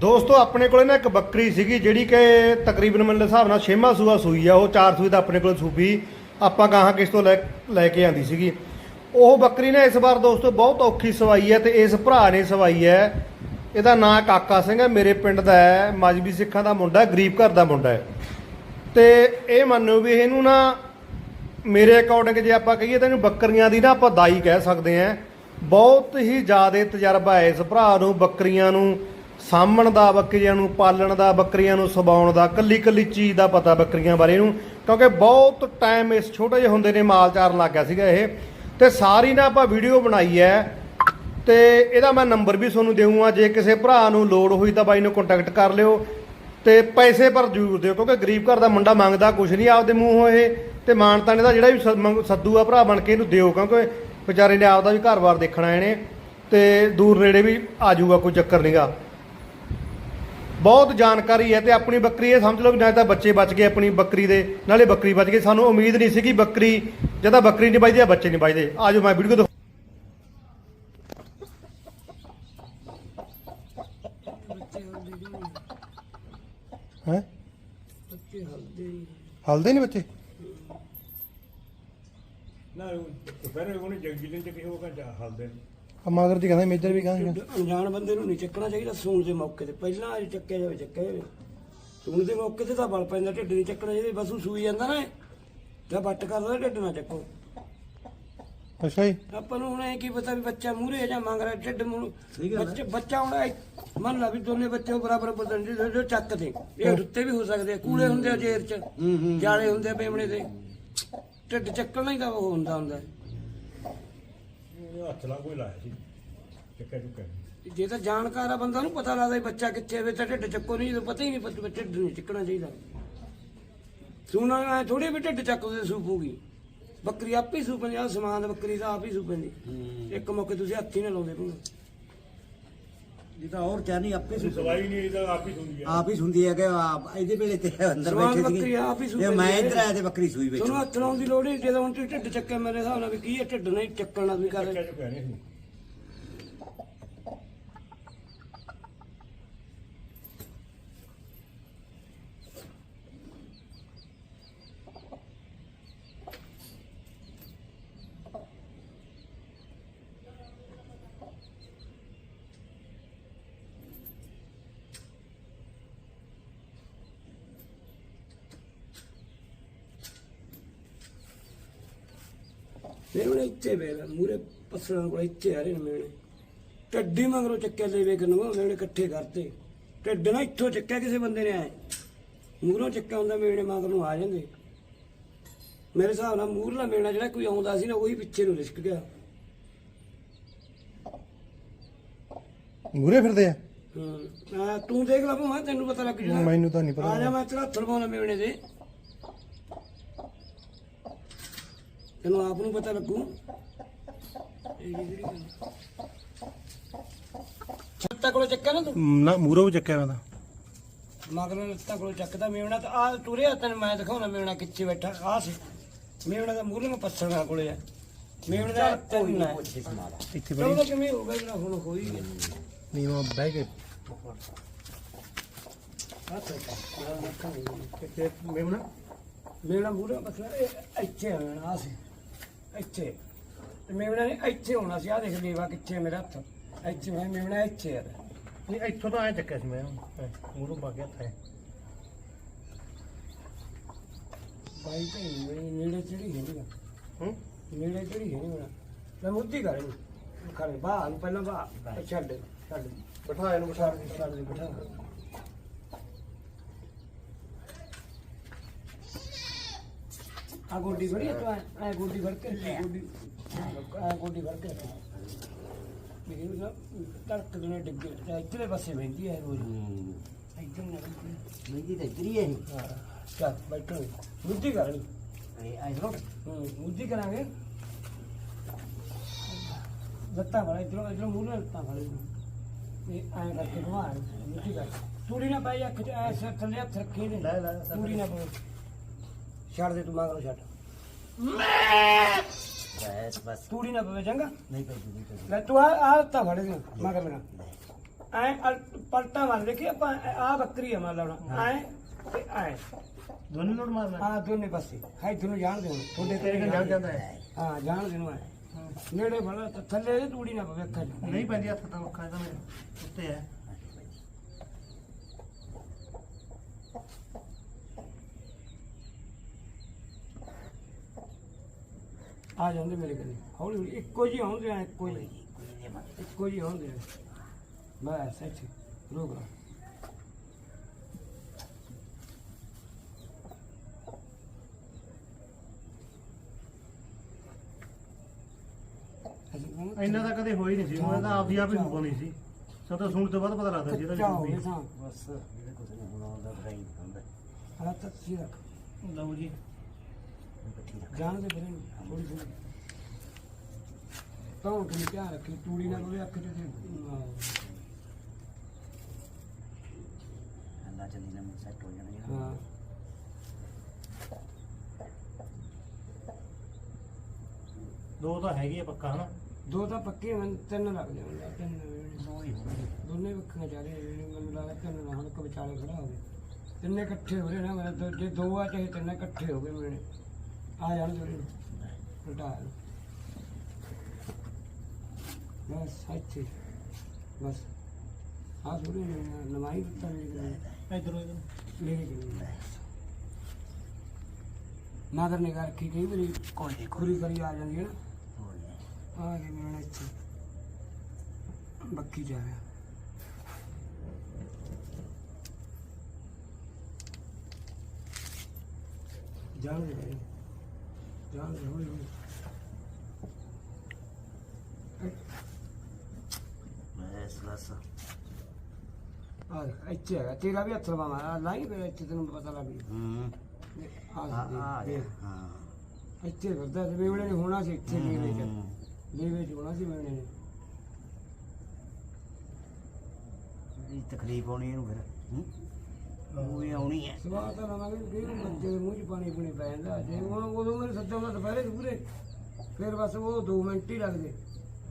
ਦੋਸਤੋ, ਆਪਣੇ ਕੋਲੇ ਨਾ ਇੱਕ ਬੱਕਰੀ ਸੀਗੀ ਜਿਹੜੀ ਕਿ ਤਕਰੀਬਨ ਮੈਨੂੰ ਹਿਸਾਬ ਨਾਲ ਛੇਵਾਂ ਸੂਆ ਸੂਈ ਆ, ਉਹ ਚਾਰ ਸੂਈ ਦਾ ਆਪਣੇ ਕੋਲ ਸੂਬੀ। ਆਪਾਂ ਗਾਹਾਂ ਕਿਸ ਤੋਂ ਲੈ ਲੈ ਕੇ ਆਂਦੀ ਸੀਗੀ। ਉਹ ਬੱਕਰੀ ਨੇ ਇਸ ਵਾਰ ਦੋਸਤੋ ਬਹੁਤ ਔਖੀ ਸਵਾਈ ਹੈ ਤੇ ਇਸ ਭਰਾ ਨੇ ਸਵਾਈ ਹੈ ਇਹਦਾ ਨਾਂ ਕਾਕਾ ਸਿੰਘ ਹੈ ਮੇਰੇ ਪਿੰਡ ਦਾ ਹੈ, ਮਜਬੀ ਸਿੱਖਾਂ ਦਾ ਮੁੰਡਾ, ਗਰੀਬ ਘਰ ਦਾ ਮੁੰਡਾ ਹੈ। ਤੇ ਇਹ ਮੰਨੋ ਵੀ ਇਹਨੂੰ ਨਾ, ਮੇਰੇ ਅਕੋਰਡਿੰਗ ਜੇ ਆਪਾਂ ਕਹੀਏ ਤਾਂ ਇਹਨੂੰ ਬੱਕਰੀਆਂ ਦੀ ਨਾ ਆਪਾਂ ਦਾਈ ਕਹਿ ਸਕਦੇ ਆਂ। ਬਹੁਤ ਹੀ ਜ਼ਿਆਦਾ ਤਜਰਬਾ ਹੈ ਇਸ ਭਰਾ ਨੂੰ, ਬੱਕਰੀਆਂ ਨੂੰ। ਸਾਂਭਣ ਦਾ ਬੱਕਰੀਆਂ ਨੂੰ, ਪਾਲਣ ਦਾ, ਬੱਕਰੀਆਂ ਨੂੰ, ਸਬਾਉਣ ਦਾ ਕੱਲੀ ਕੱਲੀ ਚੀਜ਼ ਦਾ ਪਤਾ ਬੱਕਰੀਆਂ ਬਾਰੇ ਇਹਨੂੰ ਕਿਉਂਕਿ ਬਹੁਤ ਟਾਈਮ ਇਸ ਛੋਟੇ ਜਿਹੇ ਹੁੰਦੇ ਨੇ ਮਾਲ ਚਾਰਨ ਲੱਗ ਗਿਆ ਸੀਗਾ ਇਹ। ਤੇ ਸਾਰੀ ਨਾ ਆਪਾਂ ਵੀਡੀਓ ਬਣਾਈ ਹੈ, ਤੇ ਇਹਦਾ ਮੈਂ ਨੰਬਰ ਵੀ ਤੁਹਾਨੂੰ ਦੇਵਾਂਗਾ ਜੇ ਕਿਸੇ ਭਰਾ ਨੂੰ ਲੋੜ ਹੋਈ ਤਾਂ ਬਾਈ ਨੂੰ ਕੰਟੈਕਟ ਕਰ ਲਿਓ ਤੇ ਪੈਸੇ ਪਰ ਜ਼ਰੂਰ ਦਿਓ, ਕਿਉਂਕਿ ਗਰੀਬ ਘਰ ਦਾ ਮੁੰਡਾ ਮੰਗਦਾ ਕੁਝ ਨਹੀਂ ਆਪਦੇ ਮੂੰਹੋਂ ਇਹ, ਤੇ ਮਾਨਤਾਨੇ ਦਾ ਜਿਹੜਾ ਵੀ ਸ- ਮੰਗ- ਸੱਦੂ ਆ ਭਰਾ ਬਣ ਕੇ ਇਹਨੂੰ ਦਿਓ, ਕਿਉਂਕਿ ਵਿਚਾਰੇ ਨੇ ਆਪਦਾ ਵੀ ਘਰ-ਬਾਰ ਦੇਖਣਾ ਇਹਨੇ, ਤੇ ਦੂਰ ਨੇੜੇ ਵੀ ਆ ਜਾਊਗਾ, ਕੋਈ ਚੱਕਰ ਨਹੀਂਗਾ ਬਹੁਤ ਜਾਣਕਾਰੀ ਹੈ ਤੇ ਆਪਣੀ ਬੱਕਰੀ ਇਹ ਸਮਝ ਲਓ ਵੀ ਨਾ ਤਾਂ ਬੱਚੇ ਬਚ ਗਏ ਆਪਣੀ ਬੱਕਰੀ ਦੇ, ਨਾਲੇ ਬੱਕਰੀ ਬਚ ਗਈ। ਸਾਨੂੰ ਉਮੀਦ ਨਹੀਂ ਸੀ ਬੱਕਰੀ ਜਦੋਂ ਬੱਕਰੀ ਨਹੀਂ ਬਚਦੀ ਆ ਬੱਚੇ ਨਹੀਂ ਬਚਦੇ ਆਜੋ ਮੈਂ ਵੀਡੀਓ ਹੈ? ਹਲਦੇ ਨਹੀਂ ਬੱਚੇ? ਨਾ ਦੁਪਹਿਰੇ ਉਹਨੇ ਜੰਗੀ ਦਿਨ ਚ ਉਹ ਘੰਟਾ ਹਲਦੇ ਆ ਮਗਰ ਦੀ ਕਹਿੰਦਾ ਮੇਜਰ ਵੀ ਕਹਿੰਦਾ ਅਣਜਾਣ ਬੰਦੇ ਨੂੰ ਨਹੀਂ ਚੱਕਣਾ ਚਾਹੀਦਾ ਸੂਣ ਦੇ ਮੌਕੇ ਤੇ। ਪਹਿਲਾਂ ਅੱਜ ਚੱਕਿਆ ਜਾਵੇ ਚੱਕਿਆ ਜਾਵੇ। ਸੂਣ ਦੇ ਮੌਕੇ ਤੇ ਤਾਂ ਬਲ ਪੈਂਦਾ ਢਿੱਡ ਨਹੀਂ ਚੱਕਣਾ ਚਾਹੀਦਾ ਬਸ ਉਹ ਸੂਈ ਜਾਂਦਾ ਨਾ ਜਾਂ ਵੱਟ ਕਰਦਾ ਢਿੱਡ ਨਾ ਚੱਕੋ। ਅੱਛਾ ਜੀ। ਆਪਾਂ ਨੂੰ ਹੁਣ ਇਹ ਕੀ ਪਤਾ ਵੀ ਬੱਚਾ ਮੂਰੇ ਜਾਂ ਮੰਗ ਰਿਹਾ ਢਿੱਡ ਮੂੰਹ ਬੱਚਾ ਬੱਚਾ ਹੁਣ ਇਹ- ਮੰਨ ਲਾ ਵੀ ਦੋਨੇ ਬੱਚੇ ਉਹ ਬਰਾਬਰ ਬਦਲ ਦੇ ਜੋ ਚੱਕਦੇ ਇਹ ਉੱਤੇ ਵੀ ਹੋ ਸਕਦੇ ਆ ਕੂਲੇ ਹੁੰਦੇ ਆ ਜੇਰ ਚ ਜਾਲੇ ਹੁੰਦੇ ਆ ਪੇਮਣੇ ਦੇ। ਢਿੱਡ ਚੱਕਣਾ ਹੀ ਤਾਂ ਉਹ ਹੁੰਦਾ ਹੁੰਦਾ। ਹੱਥ ਲਾ ਕੋਈ ਲਾਇਆ ਸੀ। ਚੱਕਾ ਚੁੱਕਾ ਜੇ ਤਾਂ ਜਾਣਕਾਰ ਆ ਬੰਦਾ ਨੂੰ ਪਤਾ ਲੱਗਦਾ ਵੀ ਬੱਚਾ ਕਿੱਥੇ ਵੀ ਤਾਂ ਢਿੱਡ ਚੱਕੋ ਨਹੀਂ ਤਾਂ ਪਤਾ ਹੀ ਨਹੀਂ ਪਤਾ ਢਿੱਡ ਨਹੀਂ ਚੱਕਣਾ ਚਾਹੀਦਾ। ਸੁਣਾ ਥੋੜੀ ਵੀ ਢਿੱਡ ਚੱਕਦੇ ਸੂਪੂਗੀ ਬੱਕਰੀ ਆਪੇ ਹੀ ਸੂਪਣੀ ਆ ਸਮਾਨ ਬੱਕਰੀ ਦਾ ਆਪ ਹੀ ਸੂਪਣੀ ਇੱਕ ਮੌਕੇ ਤੁਸੀਂ ਹੱਥ ਹੀ ਨਾ ਲਾਉਂਦੇ ਭੂਆ ਜਿੱਦਾਂ ਹੋਰ ਚਾਹ ਨਹੀਂ ਆਪੇ ਸੀ ਸਵਾਈ ਨਹੀਂ ਇਹਦਾ ਆਪ ਹੀ ਸੁਣੀ ਆ। ਆਪ ਹੀ ਹੁੰਦੀ ਹੈ ਕਿ ਆਪ ਇਹਦੇ ਵੇਲੇ ਤੇ ਅੰਦਰ ਸਵਾਲ ਬੈਠੇ ਬੱਕਰੀ ਸੀ ਆਪ ਹੀ ਸੂਈ ਇਹ ਮੈਂ ਜਾਂਦੀ ਇੱਧਰ। ਆਇਆ ਤੇ ਬੱਕਰੀ ਸੂਈ ਵਿੱਚ। ਤੁਹਾਨੂੰ ਹੱਥ ਲਾਉਣ ਦੀ ਲੋੜ ਨਹੀਂ ਜਦੋਂ ਹੁਣ ਤੁਸੀਂ ਢਿੱਡ ਚੱਕਿਆ ਮੇਰੇ ਹਿਸਾਬ ਨਾਲ ਵੀ ਕੀ ਹੈ ਢਿੱਡ ਨਹੀਂ ਚੱਕਣਾ ਵੀ ਕਰ ਚੱਕਾ ਚੁੱਕਾ ਨਹੀਂ ਸੀ ਉਹਨੇ ਇੱਥੇ ਵੇਖ ਮੂਰੇ ਪਸਰਾਂ ਕੋਲ ਇੱਥੇ ਆ ਰਹੇ ਨੇ ਮੇਣੇ ਟੱਡੀ ਮਗਰੋਂ ਚੱਕਿਆ ਲੈ ਵੇਖ ਨੂੰ ਮੇਣੇ ਇਕੱਠੇ ਕਰਤੇ। ਢਿੱਡ ਨਾ ਇੱਥੋਂ ਚੱਕਿਆ ਕਿਸੇ ਬੰਦੇ ਨੇ ਆਏ। ਮੂਹਰੋਂ ਚੱਕਿਆ ਹੁੰਦਾ ਮੇਣੇ ਮਗਰ ਨੂੰ ਆ ਜਾਂਦੇ। ਮੇਰੇ ਹਿਸਾਬ ਨਾਲ ਮੂਹਰਲਾ ਮੇਣਾ ਜਿਹੜਾ ਕੋਈ ਆਉਂਦਾ ਸੀ ਨਾ ਉਹੀ ਪਿੱਛੇ ਨੂੰ ਲਿਸ਼ਕ ਗਿਆ। ਮੂਰੇ ਫਿਰਦੇ ਆ? ਹਾਂ। ਤੂੰ ਦੇਖ ਲਾ ਭਾਵੇਂ ਤੈਨੂੰ ਪਤਾ ਲੱਗ ਜੂਗਾ ਮੈਨੂੰ ਤਾਂ ਨਹੀਂ ਆ ਜਾ ਮੈਂ ਤੇਰਾ ਹੱਥ ਲਵਾਉਣਾ ਮੇਣੇ ਦੇ। ਤੈਨੂੰ ਆਪ ਨੂੰ ਪਤਾ ਲੱਗੂ। ਇਹ ਜਿਹੜੀ ਗੱਲ ਛੱਤਾ ਕੋਲ ਚੱਕਿਆ ਨਾ ਤੂੰ? ਨਾ ਮੂਰੋ ਵੀ ਚੱਕਿਆ ਮੈਂ ਤਾਂ ਮਗਰੋਂ ਲੱਤਾਂ ਕੋਲ ਚੱਕਦਾ ਮੇਵਣਾ ਤਾਂ ਆ ਤੁਰਿਆ ਤੈਨੂੰ ਮੈਂ ਦਿਖਾਉਣਾ ਮੇਵਣਾ ਕਿੱਥੇ ਬੈਠਾ ਆ ਸੀ। ਮੇਵਣਾ ਦਾ ਮੂਹਰੇ ਮੈਂ ਪੱਥਰਾਂ ਕੋਲੇ ਆ। ਮੇਵਣਾ ਦਾ ਤਿੰਨ ਹੈ। ਇੱਥੇ ਚਲੋ ਤਾਂ ਕਿਵੇਂ ਹੋ ਗਿਆ ਜਿਹੜਾ ਹੁਣ ਹੋਈ ਗਿਆ ਨੀਵਾ ਬਹਿ ਕੇ ਮੇਵਣਾ? ਮੂਹਰੇ ਪੱਥਰਾ ਇਹ ਇੱਥੇ ਆਣਾ ਆ ਸੀ। ਇੱਥੇ। ਤੇ ਮੇਵਣਾ ਨੇ ਇੱਥੇ ਹੋਣਾ ਸੀ। ਆ ਦੇਖ ਲੀਵਾ ਕਿੱਥੇ ਮੇਰਾ ਹੱਥ। ਇੱਥੇ ਮੈਂ ਮੇਵਣਾ ਇੱਥੇ ਆ। ਨਹੀਂ ਇੱਥੋਂ ਤਾਂ ਐ ਚੱਕਿਆ ਸੀ ਮੈਂ। ਮੂਰੋਂ ਕੇ ਹੱਥ ਐ। ਬਾਈ ਤੇ ਨੇੜੇ ਚੜੀ ਹੈ ਨਹੀਂ ਹੂੰ? ਨੇੜੇ ਚੜੀ ਹੈ ਨਹੀਂ ਮੈਂ ਮੁੱਦੀ ਕਰ ਇਹਨੂੰ। ਖੜੇ ਬਾਹਰ ਪਹਿਲਾਂ ਬਾਹਰ ਛੱਡ ਛੱਡ। ਬਿਠਾ ਇਹਨੂੰ ਬਿਠਾ ਛੱਡ ਛੱਡ ਦੇ ਬਿਠਾ ਆ ਗੋਡੀ ਫੜੀ ਤੂੰ ਐ ਗੋਡੀ ਫੜ ਕੇ ਗੋਡੀ ਆ ਗੋਡੀ ਫੜ ਕੇ ਮੇਰੀ ਨਾ ਤੜਕ ਦੇ ਡਿੱਗੇ ਤੇ ਇੱਧਰਲੇ ਪਾਸੇ ਬੈਠੀ ਹੈ ਰੋਜ਼ ਇੱਧਰ ਨਾ ਬੈਠੀ। ਮਹਿੰਦੀ ਤਾਂ ਇੱਧਰ ਹੀ ਹੈ ਹਾਂ ਚੱਲ ਬੈਠੋ ਮੁੱਦੀ ਕਰਨੀ ਇਹ ਆਈ ਰੋ ਹੂੰ ਮੁੱਦੀ ਕਰਾਂਗੇ ਲੱਤਾਂ ਵਾਲਾ ਇਧਰੋਂ ਇਧਰੋਂ ਮੂਹਰੇ ਲੱਤਾਂ ਵਾਲੇ ਇਹ ਐਂ ਕਰਕੇ ਘੁਮਾ ਮੁੱਦੀ ਛੱਡ ਦੇ ਤੂੰ ਮਗਰੋਂ ਛੱਡ। ਬਸ ਬਸ। ਤੂੜੀ ਨਾ ਪਵੇ ਚੰਗਾ। ਨਹੀਂ ਪਈ ਨਹੀਂ ਪਈ। ਲੈ ਤੂੰ ਆ ਆ ਲੱਤਾਂ ਫੜ ਦੇ ਮਗਰ ਲਗਾ ਐ ਪਲਟਾ ਮਾਰ ਦੇਖੀ ਆਪਾਂ ਆ ਬੱਕਰੀ ਆ ਮਾਰ ਲਾਉਣਾ ਐ ਤੇ ਐ। ਦੋਨੇ ਲੋਟ ਮਾਰਨਾ। ਆ ਦੋਨੇ ਪਾਸੇ। ਹਾਈ ਤੁਹਾਨੂੰ ਜਾਣ ਦੇਣ ਤੁਹਾਡੇ ਤੇਰੇ ਕੋਲ ਜਾਣ ਜਾਂਦਾ ਹੈ। ਹਾਂ ਜਾਣ ਦੇਣ ਐ। ਨੇੜੇ ਤਾਂ ਥੱਲੇ ਤੂੜੀ ਨਾ ਪਵੇ ਅੱਖਾਂ ਨਹੀਂ ਪੈਂਦੀ ਹੱਥ ਤਾਂ ਔਖਾ ਇਹਦਾ ਮੇਰੇ ਉੱਤੇ ਹੈ। ਆ ਜਾਂਦੇ ਮੇਰੇ ਕੋਲ ਹੌਲੀ ਹੌਲੀ ਇੱਕੋ ਜਿਹੀ ਆਉਂਦੇ ਆ ਇੱਕੋ ਜਿਹੀ। ਇੱਕੋ ਜਿਹੀ ਆਉਂਦੇ ਆ। ਬਸ ਇੱਥੇ ਰੁਕ ਰਾ ਇੰਨਾ ਤਾਂ ਕਦੇ ਹੋਈ ਨਹੀਂ ਸੀ ਮੈਂ ਤਾਂ ਆਪਦੀ ਆਪ ਹੀ ਸੁਣੀ ਸੀ। ਸੋ ਤਾਂ ਸੁਣ ਤੋਂ ਬਾਅਦ ਪਤਾ ਲੱਗਦਾ ਸੀ ਇਹਦਾ ਵੀ ਹੋ ਗਿਆ ਸੁਣੀ ਤਾਂ ਬਸ ਜਿਹੜਾ ਕੁਝ ਨਹੀਂ ਬਣਾਉਂਦਾ ਬਰਾਈ ਨਹੀਂ ਹੁੰਦਾ। ਹਾਲਾ ਤੱਕ ਸੀ ਰੱਖ। ਲਓ ਜੀ। ਜਾਣ ਦੇ ਥੋੜੀ ਥੋੜੀ ਤਾਂ ਕਿ ਧਿਆਨ ਰੱਖੀ ਤੂੜੀ ਨਾ ਪਵੇ ਅੱਖ 'ਚ ਤੇ ਹਾਂ। ਅੱਲਾ ਚੱਲੀ ਨਾ ਸੈੱਟ ਹੋ ਜਾਣਾ ਹਾਂ। ਦੋ ਤਾਂ ਹੈਗੀ ਆ ਪੱਕਾ ਹਨਾ? ਦੋ ਤਾਂ ਪੱਕੇ ਹਨ ਤਿੰਨ ਲੱਗ ਜਾਣਗੇ ਤਿੰਨ। ਦੋ ਹੀ ਹੋਣਗੇ। ਦੋਨੇ ਵੱਖੀਆਂ ਜਾ ਰਹੇ ਨੇ ਮੈਨੂੰ ਲੱਗਦਾ ਤਿੰਨ ਨਾਲ ਹੁਣ ਇੱਕ ਵਿਚਾਲੇ ਖੜਾ ਹੋਵੇ। ਤਿੰਨੇ ਇਕੱਠੇ ਹੋ ਰਹੇ ਨਾ ਮੇਰਾ ਦੋ- ਜੇ ਦੋ ਆ ਚਾਹੇ ਤਿੰਨ ਇਕੱਠੇ ਹੋ ਗਏ ਮੇਰੇ। ਆ ਜਾਣ ਉਲਟਾ ਬਸ ਬਸ। ਆ ਦਿੱਤਾ ਮੇਰੇ ਇਧਰੋਂ ਕੇ ਗਈ ਮਾਦਰ ਨੇ ਕਰ ਰੱਖੀ ਕਈ ਵਾਰੀ ਕੋਈ ਨਹੀਂ। ਖੁਰੀ ਕਰੀ ਆ ਜਾਂਦੀ ਹੈ ਨਾ। ਆ ਗਏ ਮੇਰੇ ਇੱਥੇ। ਬੱਕੀ ਜਾ ਰਿਹਾ। ਜਾਣ ਦੇ ਭਾਈ ਜਾਣ ਦੇ ਹੌਲੀ ਹੌਲੀ ਬਸ। ਆ ਦੇਖ, ਇੱਥੇ ਹੈਗਾ। ਤੇਰਾ ਵੀ ਹੱਥ ਲਵਾ ਮਾਰਾ ਲਾਈ ਫਿਰ ਇੱਥੇ ਤੈਨੂੰ ਪਤਾ ਲੱਗ ਗਿਆ ਹੂੰ। ਆ ਆ ਆ ਦੇਖ, ਗਿਆ। ਹਾਂ। ਦੇਖ। ਇੱਥੇ ਫਿਰਦਾ ਸੀ ਵੇਵਲੇ ਨੇ ਹੋਣਾ ਸੀ ਇੱਥੇ ਲੀਵੇ ਚ। ਹੂੰ। ਲੀਵੇ ਚ ਹੋਣਾ ਸੀ ਵੇਵਲੇ ਨੇ। ਇਹ ਤਕਲੀਫ ਹੋਣੀ ਇਹਨੂੰ ਫਿਰ? ਹੂੰ? ਉਹ ਆਉਣੀ ਹੈ। ਸਵਾਲ ਤਾਂ ਲਵਾਂਗੇ ਕਿ ਇਹਨੂੰ ਬੱਚੇ ਦੇ ਮੂੰਹ 'ਚ ਪਾਣੀ ਪੂਣੀ ਪੈ ਜਾਂਦਾ। ਜੇ ਹੁਣ ਉਦੋਂ ਮੇਰੇ ਸੱਜਾ ਮੈਂ ਦੁਪਹਿਰੇ ਦੂਰੇ ਫਿਰ ਬਸ ਉਹ 2 ਮਿੰਟ ਹੀ ਲੱਗਦੇ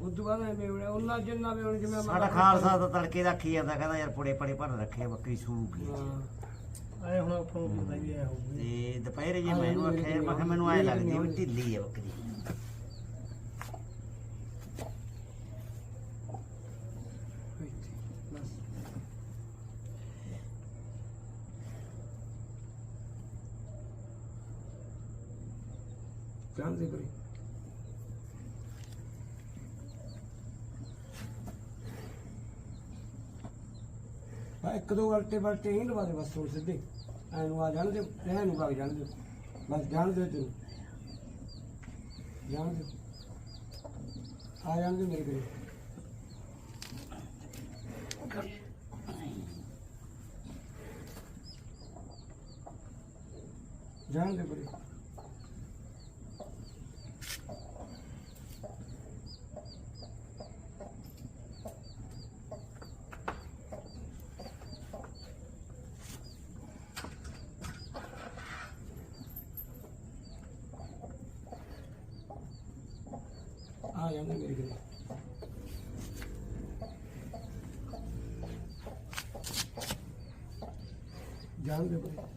ਉਸ ਤੋਂ ਬਾਅਦ ਐਵੇਂ ਹੋਣਾ ਉਹਨਾਂ ਜਿੰਨਾ ਵੀ ਹੁਣ ਜਿਵੇਂ ਮੈਂ- ਸਾਡਾ ਖਾਲਸਾ ਤਾਂ ਤੜਕੇ ਰੱਖੀ ਜਾਂਦਾ ਕਹਿੰਦਾ ਯਾਰ ਪੁੜੇ ਪੜੇ ਭਰ ਰੱਖੇ ਬੱਕਰੀ ਸੂਗੀ ਹਾਂ ਐ ਹੁਣ ਆਪਾਂ ਨੂੰ ਪਤਾ ਵੀ ਐ ਹੋਊਗੀ। ਤੇ ਦੁਪਹਿਰੇ ਜੇ ਮੈਨੂੰ ਆਖਿਆ ਮੈਂ ਕਿਹਾ ਮੈਨੂੰ ਐ ਲੱਗਦੀ ਵੀ ਢਿੱਲੀ ਹੈ ਬੱਕਰੀ ਇੱਥੇ, ਬਸ ਜਾਣਦੇ ਕਰੀ ਆ ਇੱਕ ਦੋ ਗਲਟੇ ਵਲਟੇ ਹੀ ਲਵਾ ਦੇ ਬਸ ਥੋੜੇ ਸਿੱਧੇ। ਐ ਨੂੰ ਆ ਜਾਣ ਦੇ ਰਹਿ ਨੂੰ ਵਗ ਜਾਣ ਦੇ ਬਸ ਜਾਣ ਦੇ ਤੈਨੂੰ ਜਾਣ ਦੇ ਆ ਜਾਣ ਦੇ ਮੇਰੇ ਕੋਲ। ਜਾਣ ਦੇ ਬੜੇ ਆ ਜਾਂਦੇ ਮੇਰੇ ਕੋਲ ਜਾਣ ਦੇ ਬੜੇ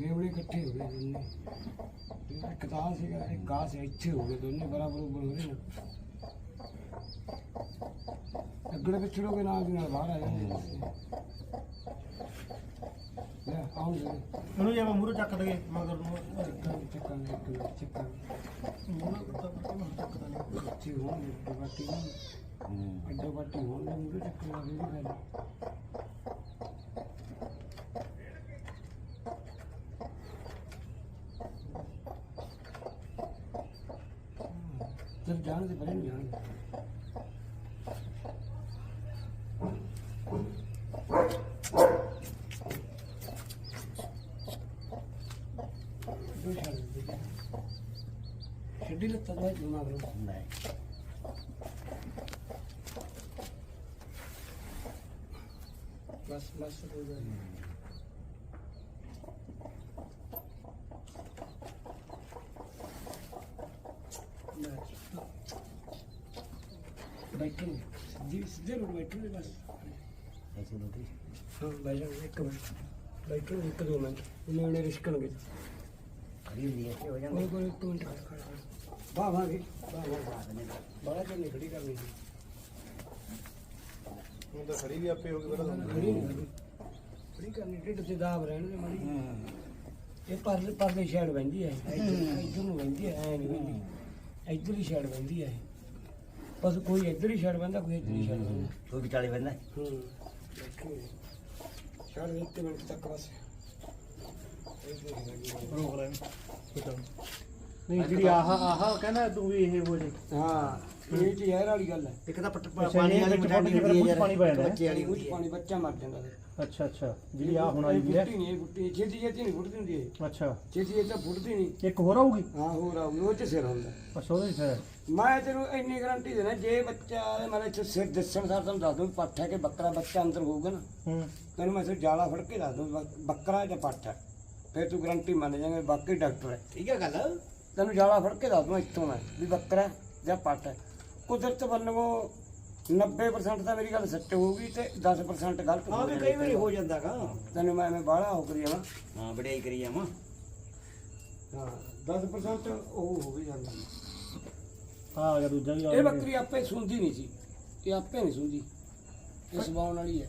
ਮੇਵੜੇ ਇਕੱਠੇ ਹੋ ਗਏ ਦੋਨੇ ਤੇ ਇੱਕ ਤਾਂ ਸੀਗਾ ਇੱਕ ਗਾਹ ਸੀ ਇੱਥੇ ਹੋ ਗਏ ਦੋਨੇ, ਬਰਾਬਰ, ਉੱਪਰ ਹੋ ਰਹੇ ਨੇ। ਅੱਗੜੇ ਪਿੱਛੇ ਹੋ ਕੇ ਨਾਲ ਦੀ ਨਾਲ ਬਾਹਰ ਆ ਜਾਂਦੇ ਨੇ। ਲੈ ਆਉਂਦੇ ਇਹਨੂੰ ਜੇ ਆਪਾਂ ਮੂਹਰੇ ਚੱਕ ਦਗੇ ਮਗਰ ਨੂੰ ਚੱਕਾਂਗੇ ਇੱਕ ਮਿੰਟ ਚੱਕਾਂਗੇ ਮੂਹਰੇ ਕੁੱਤਾ ਕੁੱਤਾ ਨੂੰ ਚੱਕਦਾ ਨਹੀਂ ਇੱਥੇ ਹੋਣਗੇ ਅੱਡੋ ਬਾਟੀ ਨਾ ਹੂੰ ਅੱਡੋ ਬਾਟੀ ਹੋਣਗੇ ਮੂਰੇ ਚੱਕਣ ਲੱਗੇ ਵੀ ਗੱਲ ਚਲ ਜਾਣ ਦੇ ਪਰੇ ਨੂੰ ਜਾਣ ਦੇ ਦੋ ਛੱਡ ਦੇ ਛੱਡੀ ਲੱਤਾਂ ਦਾ ਜੁਨਾ ਕਰੋ ਨਹੀਂ। ਬਸ ਬਸ ਹੋ ਗਿਆ। ਬਸ ਬੈਠਣਗੇ ਸਿੱਧੀ ਸਿੱਧੇ ਰੋਡ ਬੈਠਣਗੇ ਬਸ। ਐਸੇ ਲੋਟੀ ਹਾਂ ਬਹਿ ਜਾਣਗੇ ਇੱਕ ਮਿੰਟ। ਬੈਠਣਗੇ ਇੱਕ ਦੋ ਮਿੰਟ। ਉਹਨੇ ਉਹਨੇ ਰਿਸ਼ਕਣਗੇ। ਖੜੀ ਹੁੰਦੀ ਹੈ ਹੋ ਜਾਂਦੇ ਕੋਈ ਕੋਈ ਇੱਕ ਮਿੰਟ ਖੜ ਖੜ ਖੜ ਬਾਵਾਂਗੇ ਬਾਵਾਂਗੇ ਬੜਾ ਚੰਨੀ ਖੜੀ ਕਰਨੀ ਸੀ। ਹੁਣ ਤਾਂ ਖੜੀ ਵੀ ਆਪੇ ਹੋ ਗਈ ਪਹਿਲਾਂ ਤਾਂ ਖੜੀ ਨਹੀਂ ਕਰਨੀ ਖੜੀ ਕਰਨੀ ਢਿੱਡ ਤੇ ਦਾਬ ਰਹਿਣਗੇ ਮਾੜੀ। ਇਹ ਪਰਲੇ ਪਰਲੇ ਸਾਈਡ ਬੈਂਦੀ ਹੈ ਇੱਧਰ ਇੱਧਰ ਨੂੰ ਬੈਂਦੀ ਹੈ ਐ ਨਹੀਂ ਬੈਂਦੀ ਇੱਧਰ ਹੀ ਸਾਈਡ ਬੈਂਦੀ ਹੈ ਬਸ ਕੋਈ ਇੱਧਰ ਹੀ ਸਾਈਡ ਬੈਂਦਾ ਕੋਈ ਇੱਧਰ ਹੀ। ਸਾਈਡ ਬੈਂਦਾ ਕੋਈ ਵਿਚਾਲੇ ਬੰਦਾ ਹੂੰ। ਛੱਡ ਦੇ ਇੱਕ ਮਿੰਟ ਤੱਕ ਬਸ। ਰੋਕ ਲੈ। ਨਹੀਂ ਜਿਹੜੀ ਆਹ ਆਹ ਕਹਿੰਦਾ ਤੂੰ ਵੀ ਇਹ ਹੋ ਜੇ। ਹਾਂ ਇਹ ਜੀ ਯਾਰ ਵਾਲੀ ਗੱਲ ਹੈ। ਇੱਕ ਤਾਂ ਪਾਣੀ ਇਹ ਵਾਲੀ ਮਠਾਣੀ ਹੁੰਦੀ ਹੈ ਪਾਣੀ ਪਾ ਜਾਂਦਾ। ਹੈ। ਬੱਚੇ ਵਾਲੀ ਕੁਝ ਹੈ। ਪਾਣੀ ਬੱਚਾ ਮਰ ਜਾਂਦਾ। ਅੱਛਾ ਅੱਛਾ ਜਿਹੜੀ ਆ ਹੁਣ ਆਈ ਵੀ ਹੈ। ਨਹੀਂ ਨਹੀਂ। ਛੇਤੀ ਛੇਤੀ ਨਹੀਂ ਫੁੱਟਦੀ ਹੁੰਦੀ ਇਹ। ਅੱਛਾ। ਛੇਤੀ ਇਹ ਤਾਂ ਫੁੱਟਦੀ ਨਹੀਂ। ਇੱਕ ਹੋਰ ਆਊਗੀ? ਹਾਂ ਹੋਰ ਆਊਗੀ। ਉਹ ਚ ਸਿਰ ਹੁੰਦਾ। ਅੱਛਾ ਉਹਦੇ ਚ ਮੈਂ ਤੈਨੂੰ ਇੰਨੀ ਗਾਰੰਟੀ ਦੇਣਾ ਜੇ ਬੱਚਾ ਮਤਲਬ ਇੱਥੇ ਸਿਰ ਦਿਸਣ ਸਾਰ ਤੁਹਾਨੂੰ ਦੱਸ ਦੂੰ ਪੱਠ ਹੈ ਕਿ ਬੱਕਰਾ ਬੱਚਾ ਅੰਦਰ ਹੋਊਗਾ ਨਾ? ਹੂੰ। ਤੈਨੂੰ ਮੈਂ ਸਿਰ ਜਾਲਾ ਫੜ ਕੇ ਦੱਸ ਦੂੰ ਬੱਕਰਾ ਜਾਂ ਪੱਠ ਹੈ? ਫਿਰ ਤੂੰ ਗਾਰੰਟੀ ਮੰਨ ਜਾਏਗਾ ਬਾਕੀ ਡਾਕਟਰ ਹੈ। ਠੀਕ ਹੈ ਗੱਲ। ਤੈਨੂੰ ਜਾਲਾ ਫੜ ਕੇ ਦੱਸ ਦੂੰ ਇੱਥੋਂ ਮੈਂ ਵੀ ਬੱਕਰਾ ਹੈ ਜਾਂ ਪੱਠ ਹੈ। ਕੁਦਰਤ ਵੱਲੋਂ 90% ਤਾਂ ਮੇਰੀ ਗੱਲ ਸੱਚ ਹੋਊਗੀ ਤੇ 10% ਗਲਤ ਹਾਂ ਵੀ ਕਈ ਵਾਰੀ ਹੋ ਜਾਂਦਾਗਾ ਤੈਨੂੰ ਮੈਂ ਐਵੇਂ ਬਾਹਲਾ ਹੋ ਕਰੀ ਜਾਵਾਂ। ਹਾਂ ਵਡਿਆਈ ਕਰੀ ਜਾਵਾਂ। ਹਾਂ 10% ਉਹ ਹੋ ਵੀ ਜਾਂਦਾ। ਆ ਗਿਆ ਦੂਜਾ ਵੀ ਆ ਇਹ ਬੱਕਰੀ ਆਪੇ ਸੁੰਦੀ ਨਹੀਂ ਸੀ ਇਹ ਆਪੇ ਨਹੀਂ ਸੁੰਦੀ ਇਹ ਸਵਾਉਣ ਵਾਲੀ ਹੈ।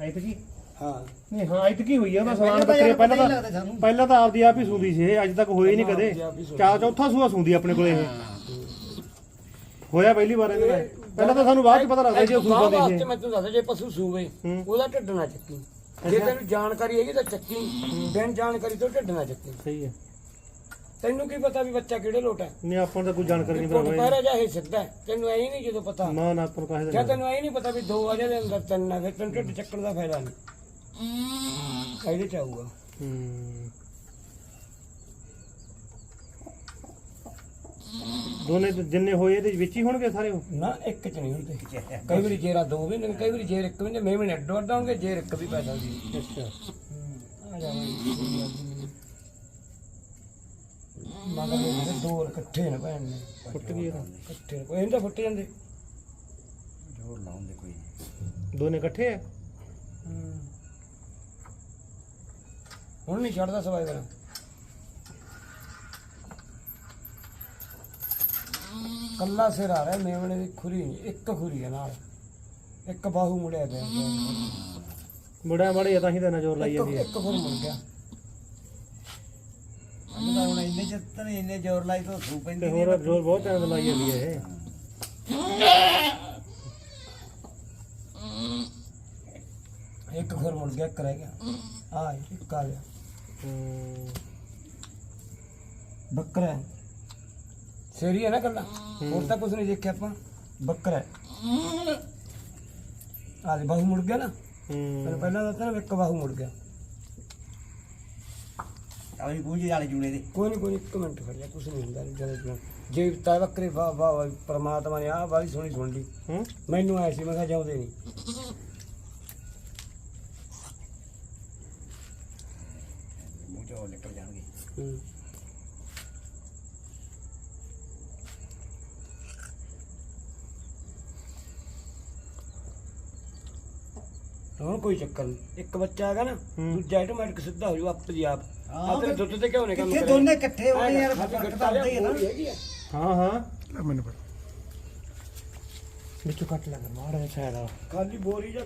ਐਤ ਕੀ ਹਾਂ। ਨਹੀਂ ਹਾਂ ਐਤ ਕੀ ਹੋਈ ਆ ਉਹਦਾ ਤਾਂ ਬੱਕਰੇ ਪਹਿਲਾਂ ਤਾਂ। ਪਹਿਲਾਂ ਤਾਂ ਆਪਦੀ ਆਪ ਹੀ ਸੁੰਦੀ ਸੀ ਇਹ ਅੱਜ ਤੱਕ ਹੋਈ ਨਹੀਂ ਕਦੇ। ਚਾ ਚੌਥਾ ਸੂਆ ਸੁੰਦੀ ਆਪਣੇ ਕੋਲੇ ਇਹ। ਹੋਇਆ ਪਹਿਲੀ ਵਾਰ ਇਹਦੇ ਨਾਲ। ਪਹਿਲਾਂ ਤਾਂ ਸਾਨੂੰ ਬਾਅਦ ਚ ਪਤਾ ਲੱਗਦਾ ਜੀ ਉਹ ਸੂਆ ਵਾਸਤੇ ਦੀ ਮੈਂ ਤੈਨੂੰ ਦੱਸਦਾ ਜੇ ਪਸ਼ੂ ਸੂਵੇ ਹੂੰ। ਉਹਦਾ ਢਿੱਡ ਨਾ ਚੱਕੀ। ਜੇ ਤੈਨੂੰ ਜਾਣਕਾਰੀ ਹੈਗੀ ਤਾਂ ਚੱਕੀ। ਬਿਨ ਜਾਣਕਾਰੀ ਤੋਂ ਢਿੱਡ ਨਾ ਚੱਕੀ। ਸਹੀ ਹੈ। ਤੈਨੂੰ ਕੀ ਪਤਾ ਵੀ ਬੱਚਾ ਕਿਹੜੇ ਲੋਟ ਹੈ? ਨਹੀਂ ਆਪਾਂ ਨੂੰ ਤਾਂ ਕੋਈ ਜਾਣਕਾਰੀ ਨਹੀਂ ਪੁੱਟ ਬਰਾਬਰ ਪਹਿਰਾ ਜਾ ਇਹ ਸਿੱਧਾ ਹੈ। ਤੈਨੂੰ ਐ ਨਹੀਂ ਜਦੋਂ ਪਤਾ। ਨਾ ਨਾ ਆਪਾਂ ਨੂੰ ਜਾਂ ਦਾ ਤੈਨੂੰ ਐ ਨਹੀਂ ਪਤਾ ਵੀ ਦੋ ਵਜੇ ਦੇ ਅੰਦਰ ਤਿੰਨ ਆ ਫਿਰ ਤੈਨੂੰ ਢਿੱਡ ਚੱਕਣ ਦਾ ਫਾਇਦਾ ਨਹੀਂ। ਇਹਦੇ ਚ ਆਊਗਾ। ਹੂੰ। ਦੋਨੇ ਤਾਂ ਜਿੰਨੇ ਹੋਏ ਇਹਦੇ ਵਿੱਚ ਹੀ ਹੋਣਗੇ ਸਾਰੇ ਉਹ? ਨਾ ਇੱਕ ਚ ਨਹੀਂ ਹੁੰਦੇ। ਕਈ ਵਾਰੀ ਜੇਰਾ ਦੋ ਵੀ ਨੇ ਕਈ ਵਾਰੀ ਜੇਰ ਇੱਕ ਵੀ ਨੇ ਮੈਂ ਵੀ ਅੱਡੋ ਅੱਡ ਆਉਣਗੇ ਜੇਰ ਇੱਕ ਵੀ ਪੈ ਸਕਦੀ ਅੱਛਾ। ਆ ਜਾਵਾਂਗੇ ਮਗਰ ਮੇਰੇ ਦੋ ਇਕੱਠੇ ਨੇ ਭੈਣ ਨੇ ਫੁੱਟ ਗਈ ਇਹਦਾ। ਇਕੱਠੇ ਨੇ। ਕੋਈ ਤਾਂ ਫੁੱਟ ਜਾਂਦੇ। ਜ਼ੋਰ ਲਾਉਂਦੇ ਕੋਈ ਨਹੀਂ। ਦੋਨੇ ਇਕੱਠੇ ਆ? ਹੁਣ ਨਹੀਂ ਛੱਡਦਾ ਸਵਾਈ ਦਾ। ਕੱਲਾ ਸਿਰ ਆ ਰਿਹਾ ਮੇਵਣੇ ਦੀ ਖੁਰੀ ਨਹੀਂ ਇੱਕ ਖੁਰੀ ਹੈ ਨਾਲ। ਇੱਕ ਬਾਹੂ ਮੁੜਿਆ ਪਿਆ। ਬੜਾ ਮਾੜੇ ਤਾਂ ਹੀ ਤਾਂ ਨਜ਼ਰ ਲਾਈ ਜਾਂਦੀ ਹੈ ਇੱਕ ਖੁਰ ਮੁੜ ਗਿਆ। ਅੰਨ ਤਾਂ ਹੁਣ ਇੰਨੇ ਚ ਤਾਂ ਨਹੀਂ ਇੰਨੇ ਜ਼ੋਰ ਲਾਈ ਤਾਂ ਸੂ ਤੇ ਪੈਂਦੀ ਹੋਰ ਜ਼ੋਰ ਬਹੁਤ ਟਾਈਮ ਤੋਂ ਲਾਈ ਜਾਂਦੀ ਹੈ ਇਹ। ਇੱਕ ਖੁਰ ਮੁੜ ਗਿਆ ਇੱਕ ਰਹਿ ਗਿਆ। ਆ ਇੱਕ ਆ ਗਿਆ। ਬੱਕਰਾ ਹੈ। ਸੇਰੀ ਹੈ ਨਾ ਕੱਲਾ ਹੋਰ ਤਾਂ ਕੁਝ ਨਹੀਂ ਦੇਖਿਆ ਆਪਾਂ। ਬੱਕਰਾ ਹੈ। ਆ ਦੇ ਬਾਹੂ ਮੁੜ ਗਿਆ ਨਾ? ਹੂੰ। ਪਹਿਲਾਂ ਦੱਸਿਆ ਨਾ ਇੱਕ ਬਾਹੂ ਮੁੜ ਗਿਆ। ਆਵੀ ਪੂੰਜੀ ਵਾਲੇ ਜੂਨੇ ਦੇ। ਕੋਈ ਨਹੀਂ ਕੋਈ ਨੀ, ਇੱਕ ਮਿੰਟ ਜਾ ਕੁਝ ਨਹੀਂ ਹੁੰਦਾ ਜਦੋਂ ਜਦੋਂ ਜੇ ਤਾ ਬੱਕਰੇ ਵਾਹ ਵਾਹ ਵਾਹ, ਪ੍ਰਮਾਤਮਾ ਨੇ ਆਹ ਬਾਰੀ ਸੋਹਣੀ ਸੁਣ ਲਈ। ਹੂੰ। ਮੈਨੂੰ ਆਇਆ ਸੀ ਮੈਂ ਕਿਹਾ ਜਾਉਂਦੇ ਨਹੀਂ ਮੂੰਹ ਚੋਂ ਨਿਕਲ ਜਾਣਗੇ ਹੂੰ। ਹੁਣ ਕੋਈ ਚੱਕਰ ਨਹੀਂ ਇੱਕ ਬੱਚਾ ਹੈਗਾ ਨਾ ਹੂੰ। ਦੂਜਾ ਆਟੋਮੈਟਿਕ ਸਿੱਧਾ ਹੋ ਜੂ ਆਪ ਦੀ ਆਪ ਹਾਂ, ਆ ਤੇਰੇ ਦੁੱਧ ਤੇ ਕਿਉਂ ਨਹੀਂ ਕੰਮ ਕਿੱਥੇ? ਦੋਨੇ ਇਕੱਠੇ ਹੋਣੇ ਯਾਰ ਹਾਂ, ਫ਼ਰਕ ਤਾਂ ਹੁੰਦਾ ਹੀ ਹੈ ਨਾ। ਹਾਂ ਹਾਂ ਲੈ ਮੈਨੂੰ ਵਿੱਚੋਂ ਕੱਟ ਲੱਗ ਮਾੜਾ ਜਿਹਾ ਸ਼ਾਇਦ ਖਾਲੀ ਬੋਰੀ ਜਾਂ